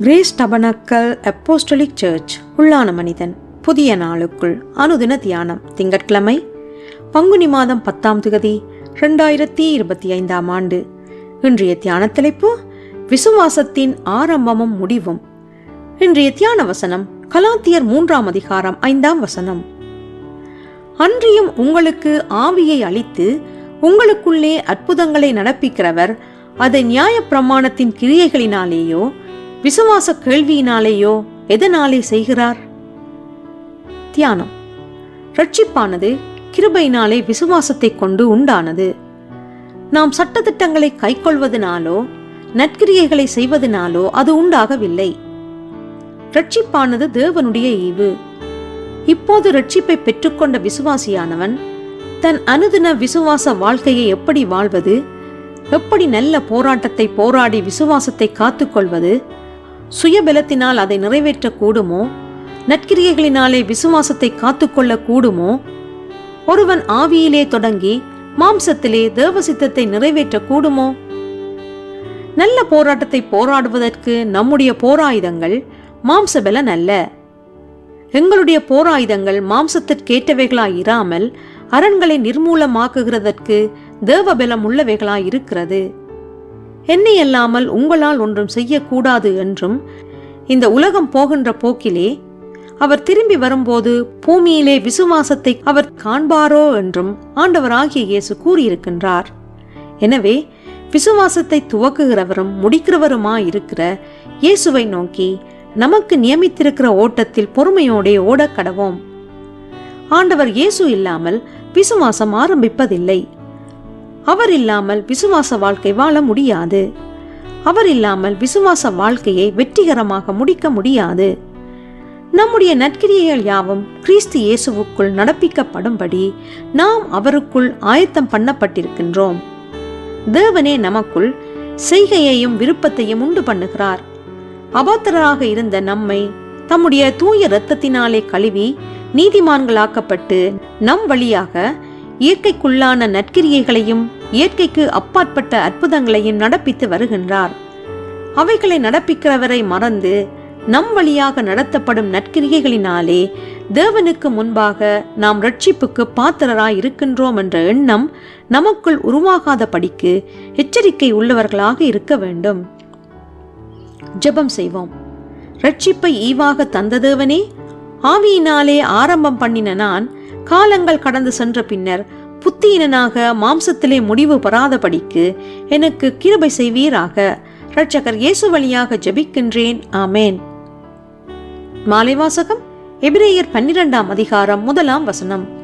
Grace tabernacle apostolic search உள்ளான மனிதன் புதிய நாளுக்குள் அனுதின தியானம் திங்கட்கிழமை பங்குனி மாதம் பத்தாம் திகதி ரெண்டாயிரத்தி இருபத்தி ஐந்தாம் ஆண்டு. இன்றைய தியான தலைப்பு விசுவாசத்தின் ஆரம்பமும் முடிவும். இன்றைய தியான வசனம் கலாத்தியர் மூன்றாம் அதிகாரம் ஐந்தாம் வசனம். அன்றியும் உங்களுக்கு ஆவியை அளித்து உங்களுக்குள்ளே அற்புதங்களை நடப்பிக்கிறவர் அதை நியாய பிரமாணத்தின் கிரியைகளினாலேயோ விசுவாச கேள்வியினாலேயோ எதனாலே செய்கிறார்? தியானம். ரட்சிப்பானது கிருபையினாலே விசுவாசத்தை கொண்டு உண்டானது. நாம் சட்டதிட்டங்களை கைக்கொள்வதனாலோ நற்கிரியைகளை செய்வதனாலோ அது உண்டாகவில்லை. ரட்சிப்பானது தேவனுடைய ஈவு. இப்போது ரட்சிப்பை பெற்றுக்கொண்ட விசுவாசியானவன் தன் அனுதின விசுவாச வாழ்க்கையை எப்படி வாழ்வது எப்படி நல்ல போராட்டத்தை போராடி விசுவாசத்தை காத்துக்கொள்வது சுயபலத்தினால் அதை நிறைவேற்ற கூடுமோ நற்கிரியைகளினாலே விசுவாசத்தை காத்துக்கொள்ள கூடுமோ ஒருவன் ஆவியிலே தொடங்கி மாம்சத்திலே தேவசித்தத்தை நிறைவேற்ற கூடுமோ நல்ல போராட்டத்தை போராடுவதற்கு நம்முடைய போராயுதங்கள் மாம்சபலன் அல்ல. எங்களுடைய போராயுதங்கள் மாம்சத்திற்கேற்றவைகளாய் இராமல் அரண்களை நிர்மூலமாக்குகிறதற்கு தேவபலம் உள்ளவைகளாய் இருக்கிறது என்னையல்லாமல் உங்களால் ஒன்றும் செய்யக்கூடாது என்றும் இந்த உலகம் போகின்ற போக்கிலே அவர் திரும்பி வரும்போது பூமியிலே விசுவாசத்தை அவர் காண்பாரோ என்றும் ஆண்டவராகிய இயேசு கூறியிருக்கின்றார். எனவே விசுவாசத்தை துவக்குகிறவரும் முடிக்கிறவருமாயிருக்கிற இயேசுவை நோக்கி நமக்கு நியமித்திருக்கிற ஓட்டத்தில் பொறுமையோடே ஓடக் கடவோம். ஆண்டவர் இயேசு இல்லாமல் விசுவாசம் ஆரம்பிப்பதில்லை. அவர் இல்லாமல் விசுவாச வாழ்க்கை வாழ முடியாது. அவர் இல்லாமல் விசுவாச வாழ்க்கையை வெற்றிகரமாக முடிக்க முடியாது. நம்முடைய நற்கிரியைகள் யாவும் கிறிஸ்து இயேசுவுக்குள் நடப்பிக்கப்படும்படி நாம் அவருக்குள் ஆயத்தம் பண்ணப்பட்டிருக்கின்றோம். தேவனே நமக்குள் செய்கையையும் விருப்பத்தையும் உண்டு பண்ணுகிறார். அபாத்திரராக இருந்த நம்மை தம்முடைய தூய இரத்தத்தினாலே கழுவி நீதிமான்களாக்கப்பட்டு நம் வழியாக இயற்கைக்குள்ளான நற்கிரியைகளையும் இயற்கைக்கு அப்பாற்பட்ட அற்புதங்களையும் நடப்பித்து வருகின்றார். அவைகளை நடப்பிக்கிறவரை மறந்து நம் வழியாக நடத்தப்படும் நற்கிரிகைகளினாலே தேவனுக்கு முன்பாக நாம் ரட்சிப்புக்கு பாத்திரராய் இருக்கின்றோம் என்ற எண்ணம் நமக்குள் உருவாகாத படிக்கு எச்சரிக்கை உள்ளவர்களாக இருக்க வேண்டும். ஜெபம் செய்வோம். ரட்சிப்பை ஈவாக தந்த தேவனே ஆவியினாலே ஆரம்பம் பண்ணின நான் காலங்கள் கடந்து சென்ற பின்னர் புத்தியினனாக மாம்சத்திலே முடிவு பெறாதபடிக்கு எனக்கு கிருபை செய்வீராக. இரட்சகர் இயேசு வழியாக ஜெபிக்கின்றேன். ஆமேன். மாலை வாசகம். எபிரேயர் பன்னிரெண்டாம் அதிகாரம் முதலாம் வசனம்.